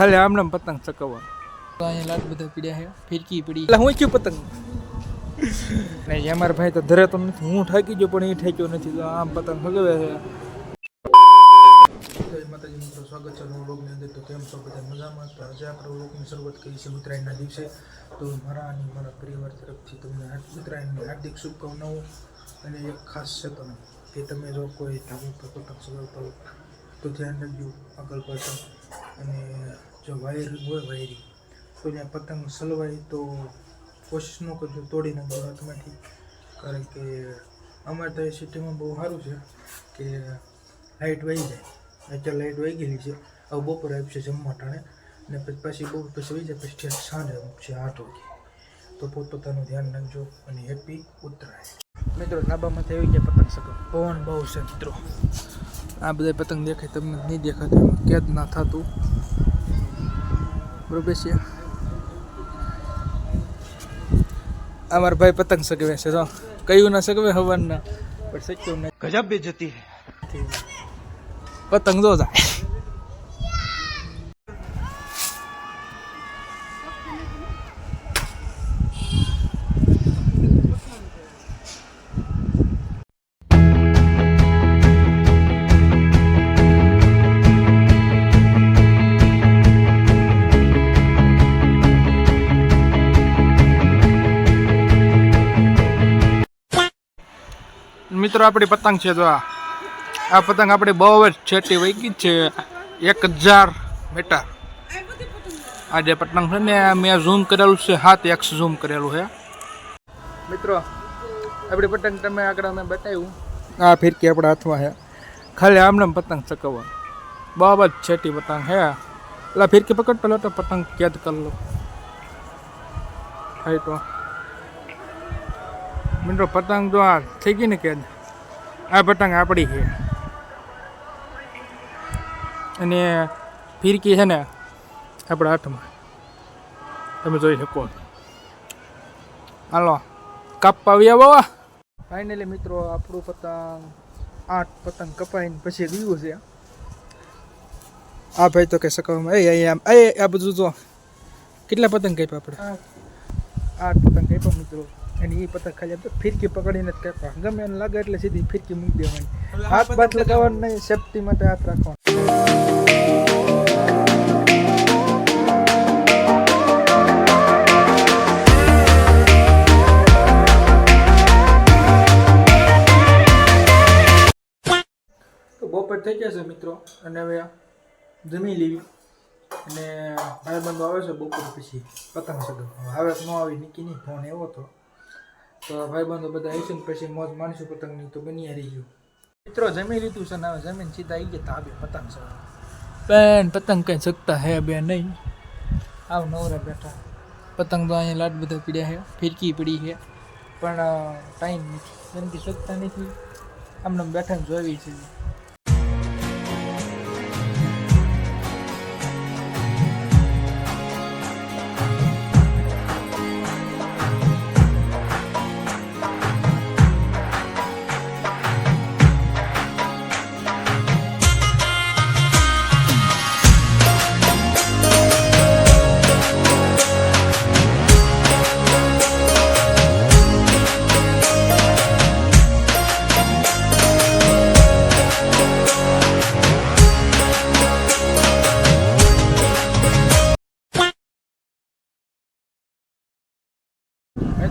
ખાલી આમને આમ પતંગ ચકવવા તો અહીંયા લાટ બધા પીડ્યા છે ફિરકી પડી. એટલે હું ક્યું પતંગ? નહીં અમારા ભાઈ તો ધરે તો નથી હું ઠાકી ગયો પણ એ ઠાક્યો નથી તો આમ પતંગ ભગવે છે. માતાજી મિત્રો સ્વાગત છે નવા વ્લોગની અંદર. તો કેમ છો બધા મજામાં? તો આજે આપણે લોકની શરૂઆત કરી છે ઉત્તરાયણના દિવસે. તો મારા અને મારા પરિવાર તરફથી તમને ઉત્તરાયણની હાર્દિક શુભકામનાઓ અને એક ખાસ છે તમે કે તમે જો કોઈ ધાબુ પર પતંગ ચલાવતા હો તો ધ્યાન રાખજો આગળ પાછળ અને જો વાયરિંગ હોય વાયરિંગ કોઈને પતંગ સલવાય તો કોશિશ ન કરજો, તોડી નાખજો હાથમાંથી. કારણ કે અમારે તો એ સિટીમાં બહુ સારું છે કે લાઇટ વહી જાય. અત્યારે લાઇટ વહી ગયેલી છે. હવે બપોરે છે જમવા ટાણે ને પછી પાછી બહુ પછી વહી જાય, પછી સાંજે છે આઠ વાગે. તો પોતપોતાનું ધ્યાન રાખજો અને હેપી ઉત્તરાયણ. મિત્રો ધાબામાંથી આવી ગયા પતંગ શકો પવન બહુ છે, મિત્રો. આ બધા પતંગ દેખાય, તમને નહીં દેખાતા. કેદ ના થતું. બરોબર છે. આ ભાઈ પતંગ સગવે છે તો કયું ના સગવે હવન ના પણ સચ્યું નહીં ગજબ બેજતી પતંગ જો જાય. મિત્રો, આપણી પતંગ છે જો આ. પતંગ આપણી બહુ જ છેટી વૈકી છે. એક હજાર મીટર. આ જે પતંગ છે ને મેં ઝૂમ કરેલું છે, હાથ એક્સ ઝૂમ કરેલું છે. મિત્રો, આપણી પતંગ તમે આગળ અમે બતાવ્યું. આ ફિરકી આપણા હાથમાં છે. ખાલી આમને પતંગ ચકવવા બહુ જ છેટી પતંગ છે. એટલે ફિરકી પકડ, પેલો તો પતંગ કેદ કરી લો. હાઈ તો મિત્રો પતંગ તો આ થઈ ગઈ ને કે આ પતંગ આપણી છે. અને ફિરકી છે ને આપણા હાથમાં. તમે જોઈ શકો. હાલો કાપવા આવ્યા બાવા ફાઇનલી મિત્રો આપણું પતંગ આઠ પતંગ કપાઈને પછી ગયું છે. આ ભાઈ તો કે સકાવવામાં એ અહીંયા એ આ બધું જો. કેટલા પતંગ કાપ્યા આપણે? આઠ પતંગ કાપ્યા મિત્રો. અને એ પતંગ ખાલી આપણે ફિરકી પકડીને જ કાપવા. ગમે એને લાગે એટલે સીધી ફિરકી મૂકી દેવાની. હાથ બાથ લગાવવાનું નહીં સેફટી માટે હાથ રાખવાનો. તો બપોર થઈ ગયા છે મિત્રો અને હવે જમી લેવી. અને ભાઈબંધો આવે છે બપોર પછી પતંગ ચગાવવા હવે ન આવી નીકી નહીં ફોન એવો હતો તો ભાઈબંધો બધા આવીશું ને પછી મોજ માણશું પતંગની તો બની હારી ગયું મિત્રો જમી લીધું છે ને જમીન સીધા આવી ગયા તાબે પતંગ છે બેન પતંગ કઈ શકતા હે બે નહીં. આવ નવરા બેઠા. પતંગ તો અહીંયા લાડ બધા પીડ્યા છે ફિરકી પડી છે પણ ટાઈમ નથી. જમતી શકતા નથી. આમને આમ બેઠા જોવી છે.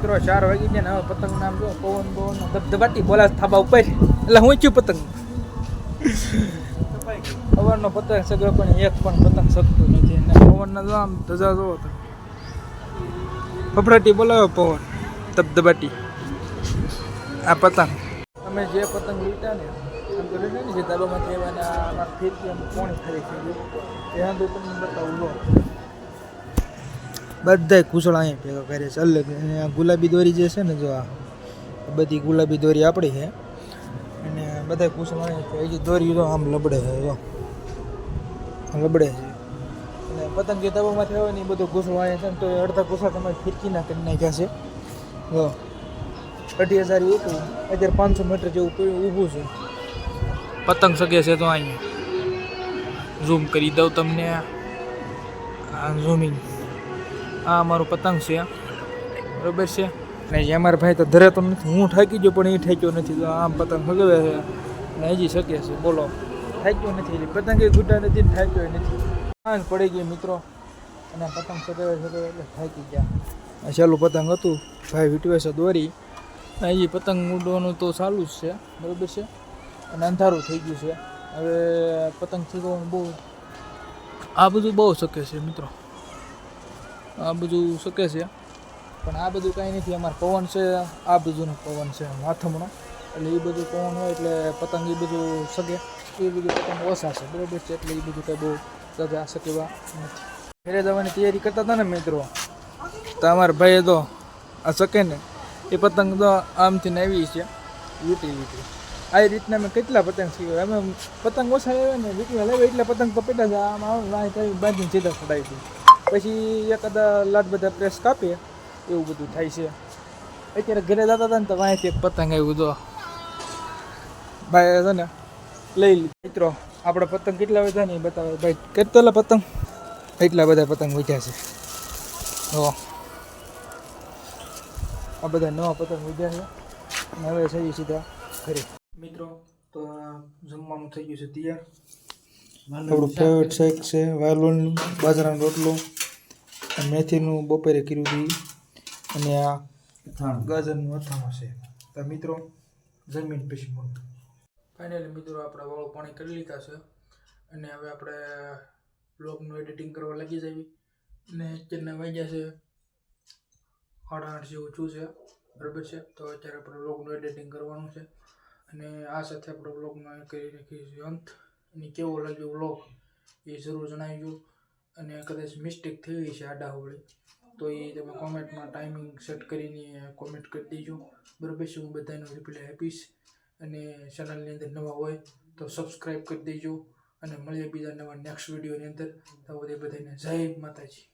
મિત્રો, ચાર વાગી ગયા ને હવે પતંગ નામ જો પવન પવન, ધબધબાટી બોલા થાબા ઉપર એટલે હું ચું પતંગ. પવનનો પતંગ સગડો પણ એક પણ પતંગ શકતો નથી. અને પવનના જો આમ ધજા જોવો તો ફફડાટી બોલાવ્યો પવન, ધબધબાટી. આ પતંગ. અમે જે પતંગ લીધા ને, આમ તો ને જે ધાબામાંથી આવ્યા ને આ અમારા ફીરકી આમ પોણી ખરી થઈ ગયું એના તમને બતાવું, લો. બધાય કુશળ અહીંયા ભેગા કરે છે. અલગ ગુલાબી દોરી જે છે ને જો આ બધી ગુલાબી દોરી આપણી છે. અને બધા કુશળ અહીંયા હજી દોરી જો આમ લબડે છે, જો. લબડે છે. અને પતંગ જે દબામાં આવે ને એ બધું કુશળ અહીંયા છે ને તો એ અડધા કુશળ તમારે ફિરકીના કરી નાખ્યા છે. જો. અઢી હજાર હતું. અત્યારે પાંચસો મીટર જેવું ઊભું છે. પતંગ સગે છે તો અહીંયા ઝૂમ કરી દઉં તમને. આ ઝૂમિંગ આ અમારું પતંગ છે. બરોબર છે? અને જે અમારા ભાઈ તો ધરે તો નથી. હું થાકી ગયો પણ એ થાક્યો નથી. તો આમ પતંગ હગવે છે. અને હજી શકે છે. બોલો. થાક્યો નથી પતંગ ગુટા નથી ને થાક્યો નથી. સાંજ પડી ગઈ મિત્રો. અને પતંગ સગાવે સગાવે એટલે થાકી ગયા. છેલ્લું પતંગ હતું. ભાઈ વીટવે છે દોરી. હજી પતંગ ઉડવાનું તો ચાલુ જ છે. બરોબર છે? અને અંધારું થઈ ગયું છે. હવે પતંગ ચગાવવાનું બહુ આ બધું બહુ શકે છે મિત્રો. આ બધું શકે છે. પણ આ બધું કાંઈ નથી. અમારે પવન છે, આ બધું પવન છે માથમણો. એટલે એ બધું પવન હોય એટલે પતંગ એ બધું શકે એ બધું પતંગ ઓછા છે. બરોબર છે? એટલે એ બધું કાંઈ બહુ સજા સકેવા નથી. ઘરે જવાની તૈયારી કરતા હતા ને મિત્રો? તો અમારા ભાઈએ તો આ શકે ને. એ પતંગ તો આમથી ને આવી છે. વીટી વીટી આ રીતના મેં કેટલા પતંગ શીખ્યો અમે પતંગ ઓછા લેવાય ને. વીટીમાં લેવાય એટલે પતંગ તો પેટા જ આમ આમ બાંધીને સીધા ચડાવી દઉં પછી એકાદા લાડ બધા પ્રેસ કાપીએ એવું બધું થાય છે. અત્યારે ઘરે જતા હતા ને તો વાંહેથી એક પતંગ આવ્યું તો. ભાઈ છે ને લઈ લીધું. મિત્રો આપણે પતંગ કેટલા વધ્યા ને એ બતાવે. ભાઈ કેટલા પતંગ? એટલા બધા પતંગ વધ્યા છે. જો આ બધા નવા પતંગ વધ્યા છે. અને હવે જઈએ સીધા ઘરે. મિત્રો તો જમવાનું થઈ ગયું છે તૈયાર. આપણું ફેવરેટ શેક છે વાયલોન બાજરાનો રોટલો. મેથીનું બપોરે કર્યું હતું અને આ ગાજરનું અથાણું છે. તો મિત્રો જમીન પછી મળું ફાઇનલી મિત્રો આપણે વાળું પાણી કરી લીધા છે. અને હવે આપણે બ્લોગનું એડિટિંગ કરવા લાગી જવી. અને અત્યારના વાગ્યા છે સાડા આઠ જેવું છું છે. બરાબર છે? તો અત્યારે આપણે બ્લોગનું એડિટિંગ કરવાનું છે. અને આ સાથે આપણે બ્લોગમાં કરી રાખીશું અંત. અને કેવો લાગ્યો બ્લોગ એ જરૂર જણાવજો. અને કદાચ મિસ્ટેક થઈ ગઈ છે આડા હોળી તો એ તમે કોમેન્ટમાં ટાઈમિંગ સેટ કરીને કોમેન્ટ કરી દેજો. બરાબર છે? હું બધાનો રિપ્લાય આપીશ. અને ચેનલની અંદર નવા હોય તો સબસ્ક્રાઈબ કરી દેજો. અને મળીએ બીજા નવા નેક્સ્ટ વિડીયોની અંદર. તો બધે બધાને જય માતાજી.